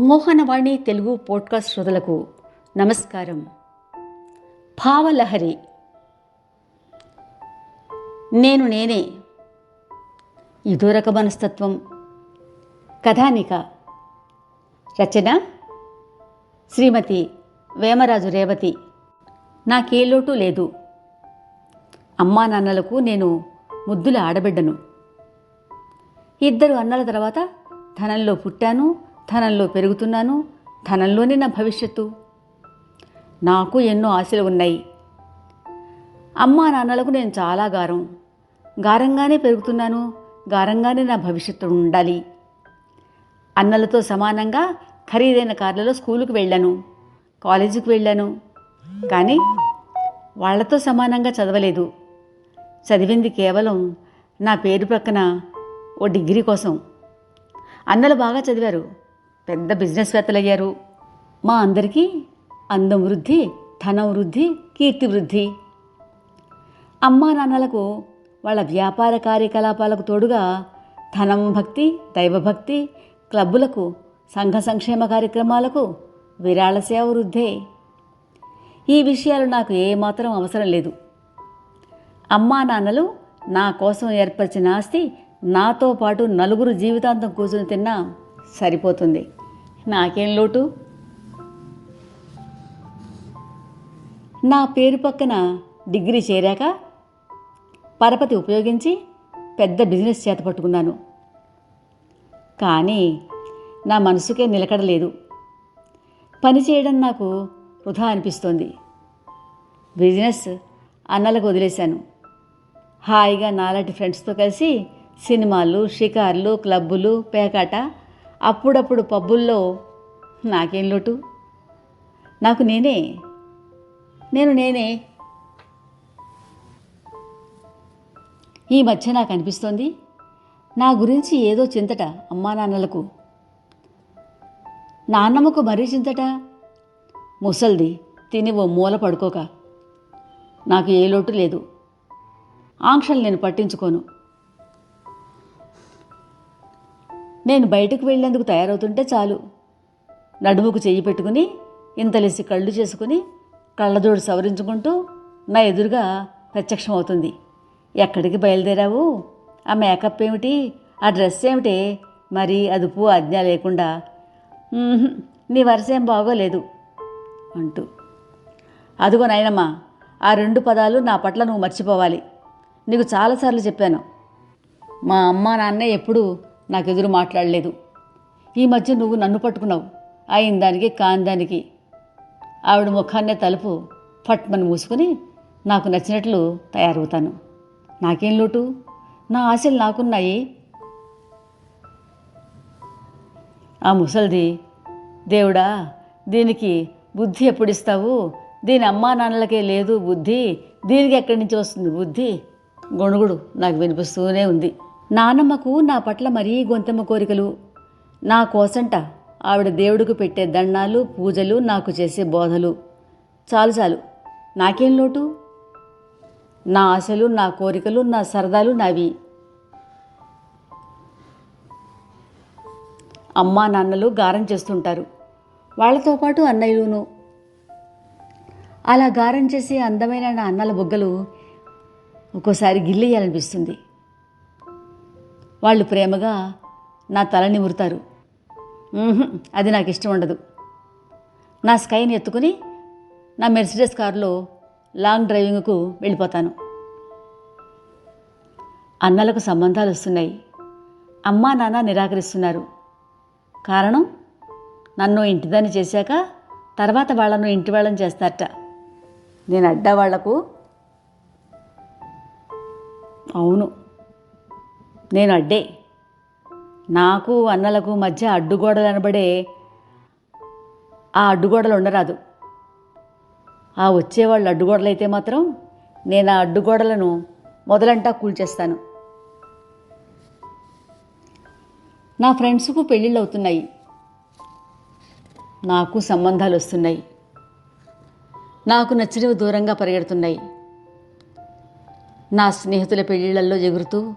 Mohanavani Telugu podcast శ్రోతలకు నమస్కారం. భావలహరి. నేను నేనే. ఇదోరక మనస్తత్వం కథానిక. రచన. శ్రీమతి వేమరాజు రేవతి. నాకే లోటు లేదు. అమ్మా నాన్నలకు నేను ముద్దుల ఆడబిడ్డను. ఇద్దరు అన్నల తర్వాత ధనంలో పుట్టాను. ధనంలో పెరుగుతున్నాను ధనంలోనే నా భవిష్యత్తు. నాకు ఎన్నో ఆశలు ఉన్నాయి. అమ్మా నాన్నలకు నేను చాలా గారం. గారంగానే పెరుగుతున్నాను గారంగానే నా భవిష్యత్తు ఉండాలి. అన్నలతో సమానంగా ఖరీదైన కార్లలో స్కూలుకు వెళ్ళాను కాలేజీకి వెళ్ళాను. కానీ వాళ్ళతో సమానంగా చదవలేదు. చదివింది కేవలం నా పేరు ప్రక్కన ఓ డిగ్రీ కోసం. అన్నలు బాగా చదివారు. పెద్ద బిజినెస్వేత్తలు అయ్యారు మా అందరికీ అందం వృద్ధి ధనం వృద్ధి కీర్తి వృద్ధి. అమ్మా నాన్నలకు వాళ్ళ వ్యాపార కార్యకలాపాలకు తోడుగా ధనం భక్తి దైవభక్తి క్లబ్బులకు సంఘ సంక్షేమ కార్యక్రమాలకు విరాళ సేవ వృద్ధే. ఈ విషయాలు నాకు ఏమాత్రం అవసరం లేదు. అమ్మా నాన్నలు నా కోసం ఏర్పరిచిన ఆస్తి నాతో పాటు నలుగురు జీవితాంతం కూర్చుని తిన్నా సరిపోతుంది. నాకేం లోటు? నా పేరు పక్కన డిగ్రీ చేరాక పరపతి ఉపయోగించి పెద్ద బిజినెస్ చేత పట్టుకున్నాను. కానీ నా మనసుకే నిలకడలేదు. పని చేయడం నాకు వృధా అనిపిస్తోంది. బిజినెస్ అన్నలకు వదిలేశాను. హాయిగా నాలాంటి ఫ్రెండ్స్తో కలిసి సినిమాలు షికార్లు క్లబ్బులు పేకాట అప్పుడప్పుడు పబ్బుల్లో నాకేం లోటు? నాకు నేనే. నేను నేనే. ఈ మధ్య నాకు అనిపిస్తోంది నా గురించి ఏదో చింతట అమ్మా నాన్నలకు. నాన్నమ్మకు మరీ చింతట? ముసల్ది తిని ఓ మూల పడుకోక. నాకు ఏ లోటు లేదు. ఆంక్షలు నేను పట్టించుకోను. నేను బయటకు వెళ్ళేందుకు తయారవుతుంటే చాలు. నడుముకు చెయ్యి పెట్టుకుని ఇంతలేసి కళ్ళు చేసుకుని కళ్ళజోడు సవరించుకుంటూ నా ఎదురుగా ప్రత్యక్షమవుతుంది. ఎక్కడికి బయలుదేరావు? ఆ మేకప్ ఏమిటి? ఆ డ్రెస్ ఏమిటి? మరి అదుపు ఆజ్ఞ లేకుండా నీ వరుస ఏం బాగోలేదు అంటూ. అదిగో నాయనమ్మా ఆ రెండు పదాలు నా పట్ల నువ్వు మర్చిపోవాలి. నీకు చాలాసార్లు చెప్పాను. మా అమ్మ నాన్న ఎప్పుడూ నాకు ఎదురు మాట్లాడలేదు. ఈ మధ్య నువ్వు నన్ను పట్టుకున్నావు. అయిన దానికి కాని దానికి. ఆవిడ ముఖాన్నే తలుపు ఫట్మని మూసుకుని నాకు నచ్చినట్లు తయారవుతాను. నాకేం లోటు? నా ఆశలు నాకున్నాయి. ఆ ముసల్ది దేవుడా దీనికి బుద్ధి ఎప్పుడు ఇస్తావు దీని అమ్మా నాన్నలకే లేదు బుద్ధి. దీనికి ఎక్కడి నుంచి వస్తుంది బుద్ధి? గొణుగుడు నాకు వినిపిస్తూనే ఉంది. నానమ్మకు నా పట్ల మరీ గొంతెమ్మ కోరికలు. నా కోసంట ఆవిడ దేవుడికి పెట్టే దండాలు పూజలు నాకు చేసే బోధలు. చాలు చాలు. నాకేం లోటు? నా ఆశలు నా కోరికలు నా సరదాలు నావి. అమ్మా నాన్నలు గారం చేస్తుంటారు. వాళ్ళతో పాటు అన్నయ్యలును అలా గారం చేసే అందమైన నా అన్నల బొగ్గలు ఒక్కోసారి గిల్లేయాలనిపిస్తుంది వాళ్ళు ప్రేమగా నా తల నిమురుతారు అది నాకు ఇష్టం ఉండదు. నా స్కైని ఎత్తుకుని నా మెర్సిడెస్ కారులో లాంగ్ డ్రైవింగ్కు వెళ్ళిపోతాను. అన్నలకు సంబంధాలు వస్తున్నాయి. అమ్మా నాన్న నిరాకరిస్తున్నారు. కారణం? నన్ను ఇంటిదాన్ని చేశాక తర్వాత వాళ్ళను ఇంటి వాళ్ళని చేస్తారట. నేను అడ్డా వాళ్ళకు అవును. నేను అడ్డే. నాకు అన్నలకు మధ్య అడ్డుగోడలు అనబడే ఆ అడ్డుగోడలు ఉండరాదు ఆ వచ్చేవాళ్ళు అడ్డుగోడలు అయితే మాత్రం నేను ఆ అడ్డుగోడలను మొదలంటా కూల్చేస్తాను. నా ఫ్రెండ్స్కు పెళ్ళిళ్ళు అవుతున్నాయి నాకు సంబంధాలు వస్తున్నాయి నాకు నచ్చినవి దూరంగా పరిగెడుతున్నాయి. నా స్నేహితుల పెళ్ళిళ్ళల్లో ఎగురుతూ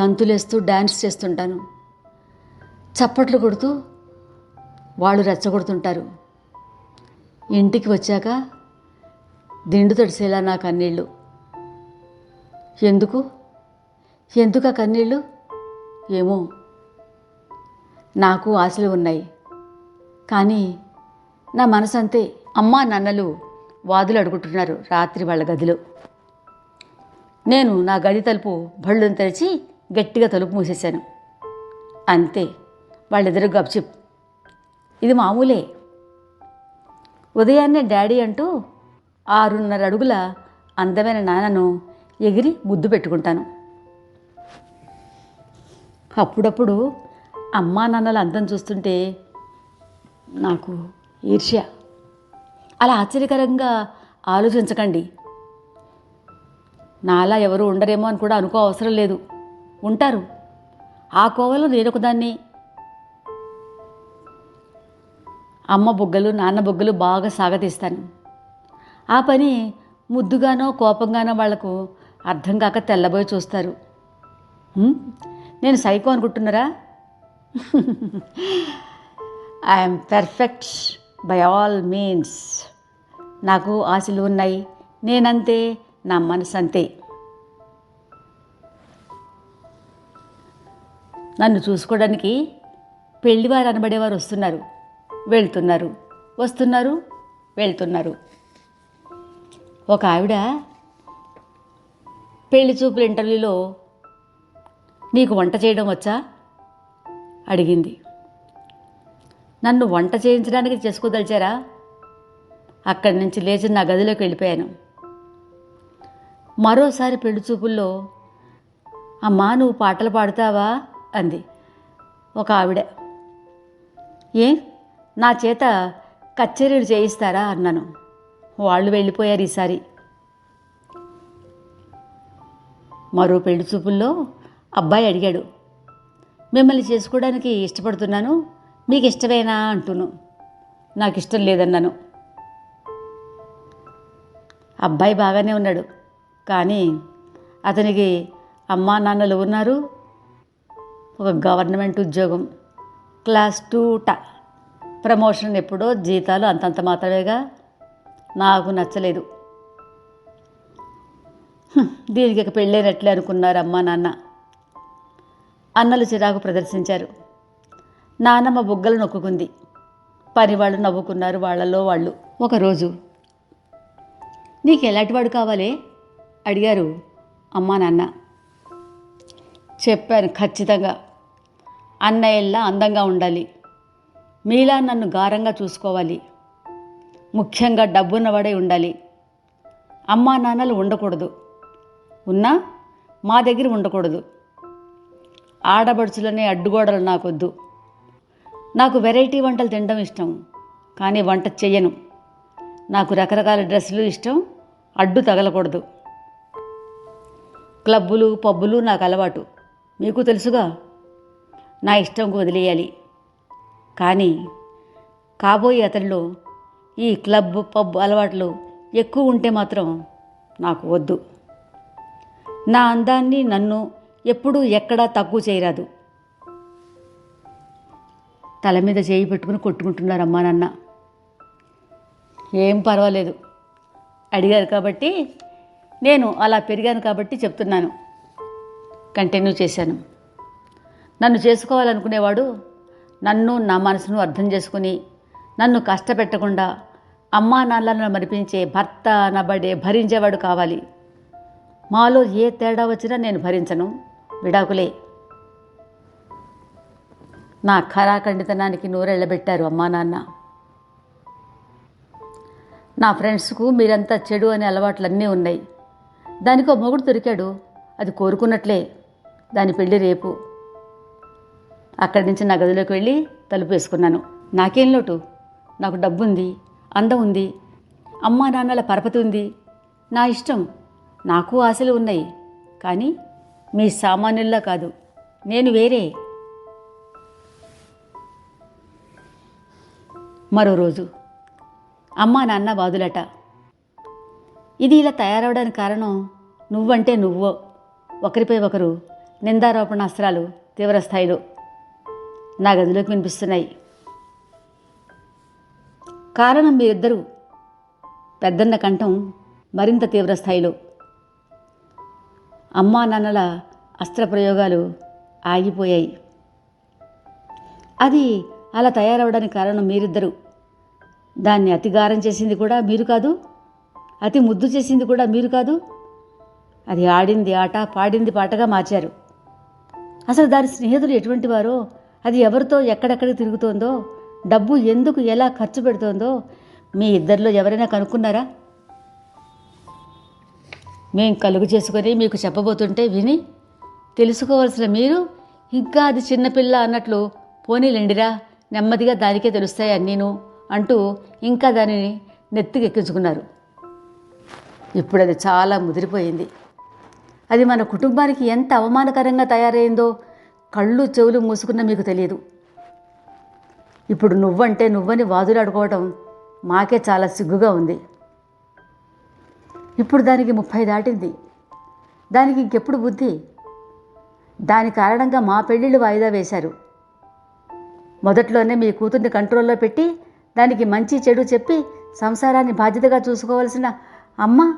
గంతులేస్తూ డ్యాన్స్ చేస్తుంటాను. చప్పట్లు కొడుతూ వాళ్ళు రెచ్చగొడుతుంటారు. ఇంటికి వచ్చాక దిండు తడిసేలా నా కన్నీళ్ళు. ఎందుకు? ఎందుకు ఆ కన్నీళ్ళు? ఏమో. నాకు ఆశలు ఉన్నాయి. కానీ నా మనసంతే అమ్మా నాన్నలు వాదులు అడుగుతున్నారు రాత్రి వాళ్ళ గదిలో. నేను నా గది తలుపు బళ్ళును తెరిచి గట్టిగా తలుపు మూసేశాను. అంతే వాళ్ళిద్దరు గప్చిప్. ఇది మామూలే. ఉదయాన్నే డాడీ అంటూ ఆరున్నర అడుగుల అందమైన నాన్నను ఎగిరి ముద్దు పెట్టుకుంటాను. అప్పుడప్పుడు అమ్మా నాన్నల అందం చూస్తుంటే నాకు ఈర్ష్య. అలా ఆశ్చర్యకరంగా ఆలోచించకండి. నాలా ఎవరు ఉండరేమో అని కూడా అనుకో అవసరం లేదు. ఉంటారు. ఆ కోవలో నేనొకదాన్ని. అమ్మ బుగ్గలు నాన్న బుగ్గలు బాగా సాగతీస్తాను. ఆ పని ముద్దుగానో కోపంగానో వాళ్ళకు అర్థం కాక తెల్లబోయి చూస్తారు. నేను సైకో అనుకుంటున్నారా? I'm perfect by all means. నాకు ఆశలు ఉన్నాయి. నేనంతే నా మనసు అంతే నన్ను చూసుకోవడానికి పెళ్ళివారు అనబడేవారు వస్తున్నారు. వెళ్తున్నారు. వస్తున్నారు. వెళ్తున్నారు. ఒక ఆవిడ పెళ్ళి చూపుల ఇంటర్వ్యూలో నీకు వంట చేయడం వచ్చా? అడిగింది. నన్ను వంట చేయించడానికి చేసుకోదలిచారా? అక్కడి నుంచి లేచి నా గదిలోకి వెళ్ళిపోయాను. మరోసారి పెళ్ళి చూపుల్లో అమ్మా నువ్వు పాటలు పాడుతావా? అంది ఒక ఆవిడ. ఏ? నా చేత కచేరీలు చేయిస్తారా? అన్నాను. వాళ్ళు వెళ్ళిపోయారు ఈసారి. మరో పెళ్ళి చూపుల్లో అబ్బాయి అడిగాడు. మిమ్మల్ని చేసుకోవడానికి ఇష్టపడుతున్నాను మీకు ఇష్టమేనా అంటును. నాకు ఇష్టం లేదన్నాను. అబ్బాయి బాగానే ఉన్నాడు కానీ అతనికి అమ్మా నాన్నలు ఉన్నారు ఒక గవర్నమెంట్ ఉద్యోగం. క్లాస్ టూట ప్రమోషన్ ఎప్పుడో జీతాలు అంతంత మాత్రమేగా నాకు నచ్చలేదు. దీనికి ఇక పెళ్ళైనట్లే అనుకున్నారు అమ్మా నాన్న. అన్నలు చిరాకు ప్రదర్శించారు. నాన్నమ్మ బుగ్గలు నొక్కుకుంది. పని వాళ్ళు నవ్వుకున్నారు వాళ్ళలో వాళ్ళు. ఒకరోజు నీకు ఎలాంటి వాడు కావాలి? అడిగారు అమ్మా నాన్న. చెప్పాను ఖచ్చితంగా. అన్నయ్యల్లా అందంగా ఉండాలి. మీలా నన్ను గారంగా చూసుకోవాలి. ముఖ్యంగా డబ్బున్నవాడే ఉండాలి. అమ్మా నాన్నలు ఉండకూడదు. ఉన్నా మా దగ్గర ఉండకూడదు. ఆడబడుచులనే అడ్డుగోడలు నాకొద్దు. నాకు వెరైటీ వంటలు తినడం ఇష్టం కానీ వంట చెయ్యను. నాకు రకరకాల డ్రెస్సులు ఇష్టం అడ్డు తగలకూడదు. క్లబ్బులు పబ్బులు నాకు అలవాటు. మీకు తెలుసుగా నా ఇష్టంకు వదిలేయాలి. కానీ కాబోయే అతనిలో ఈ క్లబ్ పబ్ అలవాట్లు ఎక్కువ ఉంటే మాత్రం నాకు వద్దు. నా అందాన్ని నన్ను ఎప్పుడూ ఎక్కడా తక్కువ చేయరాదు. తల మీద చేయి పెట్టుకుని కొట్టుకుంటున్నారు అమ్మా నాన్న. ఏం పర్వాలేదు. అడిగారు కాబట్టి నేను అలా పెరిగాను కాబట్టి చెప్తున్నాను. కంటిన్యూ చేశాను. నన్ను చేసుకోవాలనుకునేవాడు నన్ను నా మనసును అర్థం చేసుకుని నన్ను కష్టపెట్టకుండా అమ్మా నాన్నలను మరిపించే భర్త అనబడే భరించేవాడు కావాలి. మాలో ఏ తేడా వచ్చినా నేను భరించను. విడాకులే. నా ఖరాఖండితనానికి నూరెళ్ళబెట్టారు అమ్మా నాన్న. నా ఫ్రెండ్స్కు మీరంతా చెడు అనే అలవాట్లన్నీ ఉన్నాయి. దానికో మొగుడు దొరికాడు. అది కోరుకున్నట్లే. దాని పెళ్ళి రేపు. అక్కడి నుంచి నా గదిలోకి వెళ్ళి తలుపు వేసుకున్నాను. నాకేం లోటు? నాకు డబ్బు ఉంది అందం ఉంది అమ్మా నాన్నల పరపతి ఉంది. నా ఇష్టం నాకు ఆశలు ఉన్నాయి. కానీ మీ సామాన్యుల్లా కాదు నేను వేరే. మరో రోజు అమ్మా నాన్న బాదులట ఇది ఇలా తయారవడానికి కారణం నువ్వంటే నువ్వో. ఒకరిపై ఒకరు నిందారోపణ అస్త్రాలు నా గదిలోకి వినిపిస్తున్నాయి. కారణం మీరిద్దరూ పెద్దన్న కంఠం మరింత తీవ్రస్థాయిలో. అమ్మా నాన్నల అస్త్రప్రయోగాలు ఆగిపోయాయి. అది అలా తయారవడానికి కారణం మీరిద్దరు. దాన్ని అతిగారం చేసింది కూడా మీరు కాదు అతి ముద్దు చేసింది కూడా మీరు కాదు. అది ఆడింది ఆట పాడింది పాటగా మార్చారు. అసలు దాని స్నేహితులు ఎటువంటి వారో? అది ఎవరితో ఎక్కడెక్కడికి తిరుగుతోందో? డబ్బు ఎందుకు ఎలా ఖర్చు పెడుతోందో? మీ ఇద్దరిలో ఎవరైనా కనుక్కున్నారా? మేం కలుగు చేసుకొని మీకు చెప్పబోతుంటే విని తెలుసుకోవాల్సిన మీరు ఇంకా అది చిన్నపిల్ల అన్నట్లు పోనీలేండిరా నెమ్మదిగా దానికే తెలుస్తాయి అన్నీను అంటూ ఇంకా దానిని నెత్తికెక్కించుకున్నారు. ఇప్పుడు అది చాలా ముదిరిపోయింది. అది మన కుటుంబానికి ఎంత అవమానకరంగా తయారైందో కళ్ళు చెవులు మూసుకున్న మీకు తెలియదు. ఇప్పుడు నువ్వంటే నువ్వని వాదులాడుకోవటం మాకే చాలా సిగ్గుగా ఉంది. ఇప్పుడు దానికి ముప్పై దాటింది. దానికి ఇంకెప్పుడు బుద్ధి? దాని కారణంగా మా పెళ్ళిళ్ళు వాయిదా వేశారు. మొదట్లోనే మీ కూతుర్ని కంట్రోల్లో పెట్టి దానికి మంచి చెడు చెప్పి సంసారాన్ని బాధ్యతగా చూసుకోవాల్సిన అమ్మ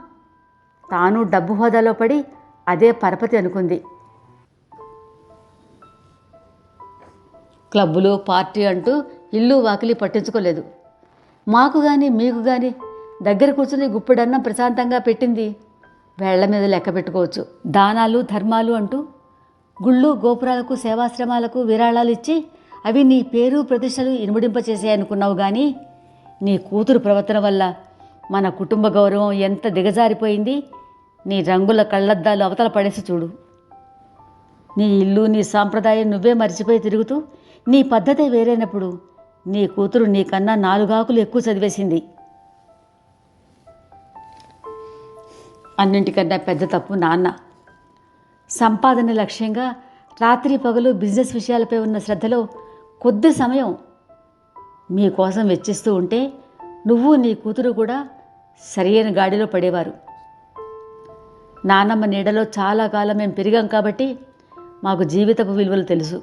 తాను డబ్బు హోదాలో పడి అదే పరపతి అనుకుంది. క్లబ్బులు పార్టీ అంటూ ఇల్లు వాకిలి పట్టించుకోలేదు. మాకు కానీ మీకు కానీ దగ్గర కూర్చుని గుప్పెడన్నం ప్రశాంతంగా పెట్టింది. వేళ్ళ మీద లెక్క పెట్టుకోవచ్చు. దానాలు ధర్మాలు అంటూ గుళ్ళు గోపురాలకు సేవాశ్రమాలకు విరాళాలు ఇచ్చి అవి నీ పేరు ప్రతిష్టలు ఇనుమడింపచేసాయనుకున్నావు కానీ నీ కూతురు ప్రవర్తన వల్ల మన కుటుంబ గౌరవం ఎంత దిగజారిపోయింది? నీ రంగుల కళ్ళద్దాలు అవతల పడేసి చూడు. నీ ఇల్లు నీ సాంప్రదాయం నువ్వే మర్చిపోయి తిరుగుతూ నీ పద్ధతే వేరైనప్పుడు నీ కూతురు నీకన్నా నాలుగాకులు ఎక్కువ చదివేసింది. అన్నింటికన్నా పెద్ద తప్పు నాన్న. సంపాదన లక్ష్యంగా రాత్రి పగలు బిజినెస్ విషయాలపై ఉన్న శ్రద్ధలో కొద్ది సమయం మీకోసం వెచ్చిస్తూ ఉంటే నువ్వు నీ కూతురు కూడా సరియైన గాడిలో పడేవారు. నానమ్మ నీడలో చాలా కాలం మేము పెరిగాం కాబట్టి మాకు జీవితపు విలువలు తెలుసు.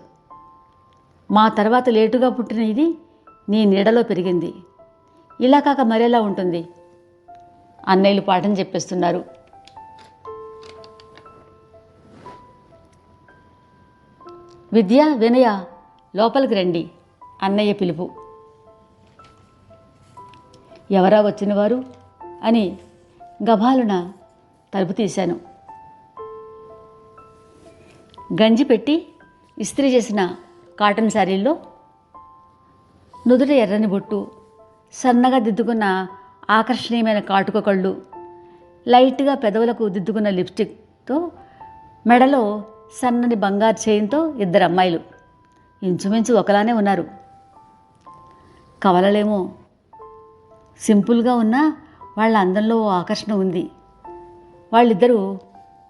మా తర్వాత లేటుగా పుట్టిన ఇది నీ నీడలో పెరిగింది. ఇలా కాక మరేలా ఉంటుంది? అన్నయ్యలు పాఠం చెప్పేస్తున్నారు. విద్య వినయ లోపలికి రండి. అన్నయ్య పిలుపు. ఎవరా వచ్చినవారు? అని గభాలున తలుపు తీశాను. గంజి పెట్టి ఇస్త్రీ చేసిన కాటన్ శారీల్లో నుదుట ఎర్రని బొట్టు సన్నగా దిద్దుకున్న ఆకర్షణీయమైన కాటుక కళ్ళు లైట్గా పెదవులకు దిద్దుకున్న లిప్స్టిక్తో మెడలో సన్నని బంగారు చేయంతో ఇద్దరు అమ్మాయిలు. ఇంచుమించు ఒకలానే ఉన్నారు. కవలలేమో సింపుల్గా ఉన్నా వాళ్ళ అందంలో ఓ ఆకర్షణ ఉంది. వాళ్ళిద్దరూ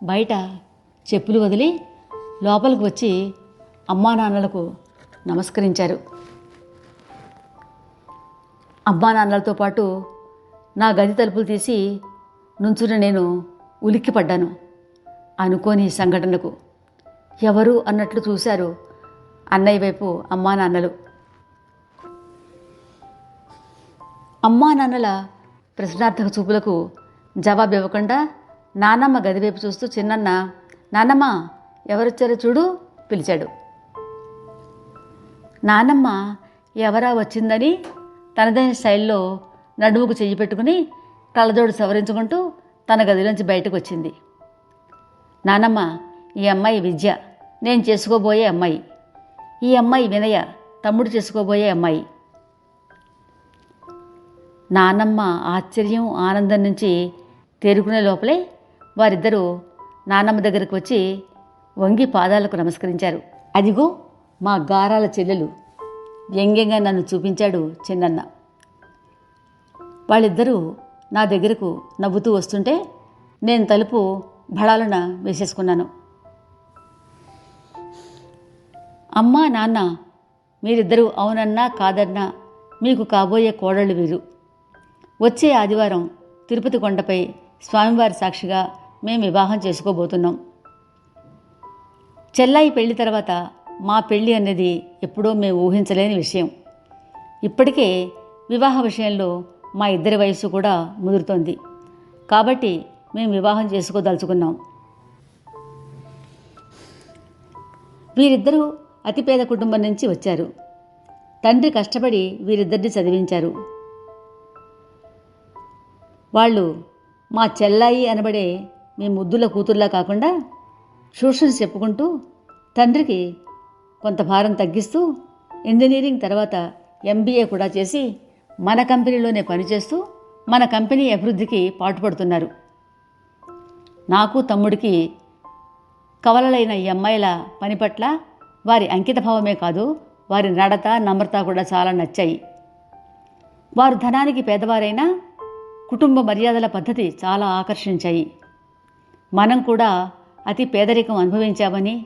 బయట చెప్పులు వదిలి లోపలికి వచ్చి అమ్మా నాన్నలకు నమస్కరించారు. అమ్మా నాన్నలతో పాటు నా గది తలుపులు తీసి నుంచుని నేను ఉలిక్కిపడ్డాను అనుకోని సంఘటనకు. ఎవరు అన్నట్లు చూశారు అన్నయ్య వైపు అమ్మా నాన్నలు. అమ్మా నాన్నల ప్రశ్నార్థక చూపులకు జవాబు ఇవ్వకుండా నానమ్మ గదివైపు చూస్తూ చిన్నన్న నానమ్మ ఎవరొచ్చారో చూడు పిలిచాడు. నానమ్మ ఎవరా వచ్చిందని? తనదైన శైలిలో నడుముకు చెయ్యి పెట్టుకుని కళ్ళజోడు సవరించుకుంటూ తన గదిలోంచి బయటకు వచ్చింది. నానమ్మ ఈ అమ్మాయి విద్య. నేను చేసుకోబోయే అమ్మాయి. ఈ అమ్మాయి వినయ. తమ్ముడు చేసుకోబోయే అమ్మాయి. నానమ్మ ఆశ్చర్యం ఆనందం నుంచి తేరుకునే లోపలే వారిద్దరూ నానమ్మ దగ్గరకు వచ్చి వంగి పాదాలకు నమస్కరించారు. అదిగో మా గారాల చెల్లెలు. వ్యంగ్యంగా నన్ను చూపించాడు చిన్నన్న. వాళ్ళిద్దరూ నా దగ్గరకు నవ్వుతూ వస్తుంటే నేను తలుపు భడాలున వేసేసుకున్నాను. అమ్మా నాన్న మీరిద్దరూ అవునన్నా కాదన్నా మీకు కాబోయే కోడళ్ళు వీరు. వచ్చే ఆదివారం తిరుపతి కొండపై స్వామివారి సాక్షిగా మేము వివాహం చేసుకోబోతున్నాం. చెల్లాయి పెళ్ళి తర్వాత మా పెళ్ళి అనేది ఎప్పుడో మేము ఊహించలేని విషయం. ఇప్పటికే వివాహ విషయంలో మా ఇద్దరి వయసు కూడా ముదురుతోంది. కాబట్టి మేము వివాహం చేసుకోదలుచుకున్నాం. వీరిద్దరూ అతి పేద కుటుంబం నుంచి వచ్చారు. తండ్రి కష్టపడి వీరిద్దరిని చదివించారు. వాళ్ళు మా చెల్లాయి అనబడే మీ ముద్దుల కూతుర్లా కాకుండా ట్యూషన్స్ చెప్పుకుంటూ తండ్రికి కొంత భారం తగ్గిస్తూ ఇంజనీరింగ్ తర్వాత ఎంబీఏ కూడా చేసి మన కంపెనీలోనే పనిచేస్తూ మన కంపెనీ అభివృద్ధికి పాటుపడుతున్నారు. నాకు తమ్ముడికి కవలలైన ఈ అమ్మాయిల పని పట్ల వారి అంకితభావమే కాదు వారి నడత నమ్రత కూడా చాలా నచ్చాయి. వారు ధనానికి పేదవారైనా కుటుంబ మర్యాదల పద్ధతి చాలా ఆకర్షించాయి. మనం కూడా అతి పేదరికం అనుభవించామని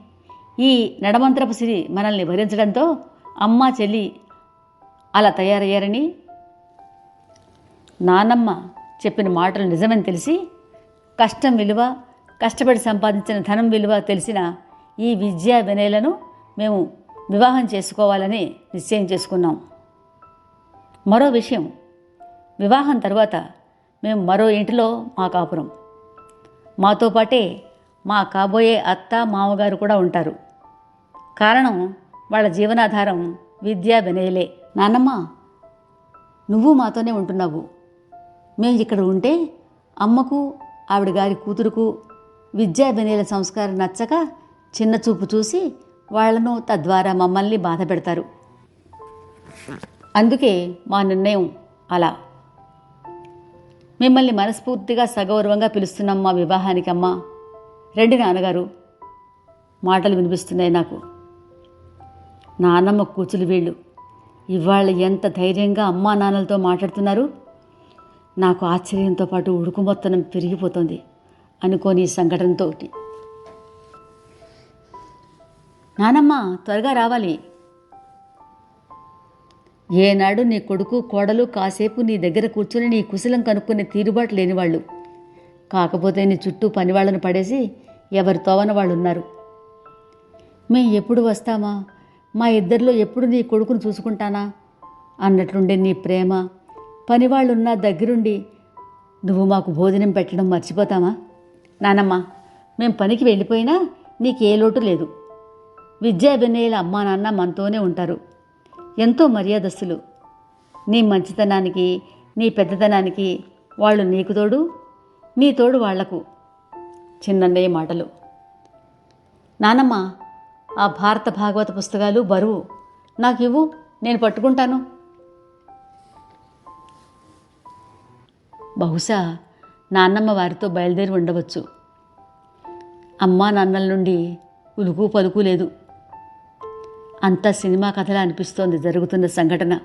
ఈ నడమంత్రపు సిరి మనల్ని భరించడంతో అమ్మ చెల్లి అలా తయారయ్యారని నానమ్మ చెప్పిన మాటలు నిజమని తెలిసి కష్టం విలువ కష్టపడి సంపాదించిన ధనం విలువ తెలిసిన ఈ విద్యా వినయలను మేము వివాహం చేసుకోవాలని నిశ్చయం చేసుకున్నాం. మరో విషయం వివాహం తర్వాత మేము మరో ఇంటిలో మా కాపురం. మాతో పాటే మా కాబోయే అత్త మామగారు కూడా ఉంటారు. కారణం వాళ్ళ జీవనాధారం విద్యా వినయలే. నాన్నమ్మ నువ్వు మాతోనే ఉంటున్నావు. మేము ఇక్కడ ఉంటే అమ్మకు ఆవిడ గారి కూతురుకు విద్యా వినయల సంస్కారం నచ్చక చిన్న చూపు చూసి వాళ్ళను తద్వారా మమ్మల్ని బాధ పెడతారు. అందుకే మా నిర్ణయం అలా. మిమ్మల్ని మనస్ఫూర్తిగా సగౌరవంగా పిలుస్తున్నాం మా వివాహానికి అమ్మా. రండి నాన్నగారు. మాటలు వినిపిస్తున్నాయి నాకు. నాన్నమ్మ కూచులు వీళ్ళు. ఇవాళ ఎంత ధైర్యంగా అమ్మా నాన్నలతో మాట్లాడుతున్నారు? నాకు ఆశ్చర్యంతో పాటు ఉడుకుమొత్తనం పెరిగిపోతుంది అనుకోని ఈ సంఘటనతో నానమ్మ త్వరగా రావాలి. ఏనాడు నీ కొడుకు కోడలు కాసేపు నీ దగ్గర కూర్చుని నీ కుశలం కనుక్కునే తీరుబాటు లేనివాళ్ళు. కాకపోతే నీ చుట్టూ పనివాళ్ళను పడేసి ఎవరి తోవన వాళ్ళు ఉన్నారు మేం ఎప్పుడు వస్తామా? మా ఇద్దరిలో ఎప్పుడు నీ కొడుకును చూసుకుంటానా? అన్నట్లుండే నీ ప్రేమ. పనివాళ్ళున్నా దగ్గరుండి నువ్వు మాకు భోజనం పెట్టడం మర్చిపోతామా? నానమ్మ మేం పనికి వెళ్ళిపోయినా నీకే లోటు లేదు. విద్యా వినయల అమ్మా నాన్న మనతోనే ఉంటారు. ఎంతో మర్యాదస్తులు. నీ మంచితనానికి నీ పెద్దతనానికి వాళ్ళు నీకు తోడు నీ తోడు వాళ్ళకు. చిన్నన్నయ్య మాటలు. నానమ్మ ఆ భారత భాగవత పుస్తకాలు బరువు. నాకు ఇవ్వు నేను పట్టుకుంటాను. బహుశా నాన్నమ్మ వారితో బయలుదేరి ఉండవచ్చు. అమ్మా నాన్నల నుండి ఉలుకు పలుకు లేదు. అంతా సినిమా కథలా అనిపిస్తోంది జరుగుతున్న సంఘటన.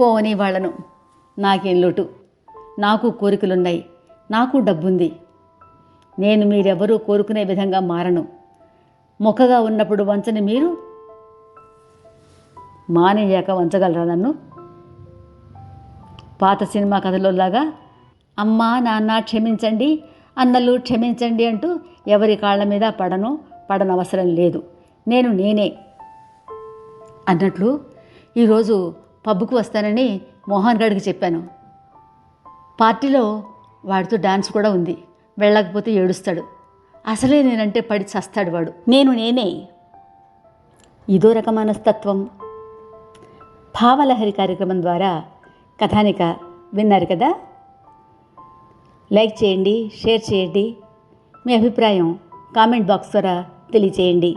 పోనీ వాళ్ళను. నాకేం లోటు. నాకు కోరికలున్నాయి. నాకు డబ్బుంది. నేను మీరెవరూ కోరుకునే విధంగా మారను. మొక్కగా ఉన్నప్పుడు వంచని మీరు మానేయాక వంచగలరా నన్ను? పాత సినిమా కథలోలాగా అమ్మా నాన్న క్షమించండి అన్నలు క్షమించండి అంటూ ఎవరి కాళ్ళ మీద పడను పడనవసరం లేదు. నేను నేనే. అన్నట్లు ఈరోజు పబ్కు వస్తానని మోహన్ గడికి చెప్పాను. పార్టీలో వాడితో డాన్స్ కూడా ఉంది. వెళ్ళకపోతే ఏడుస్తాడు. అసలే నేనంటే పడి చస్తాడు వాడు. నేను నేనే. ఇదో రకమానస్తత్వం భావలహరి కార్యక్రమం ద్వారా కథానిక విన్నారు కదా? లైక్ చేయండి షేర్ చేయండి. మీ అభిప్రాయం కామెంట్ బాక్స్ ద్వారా తెలియచేయండి.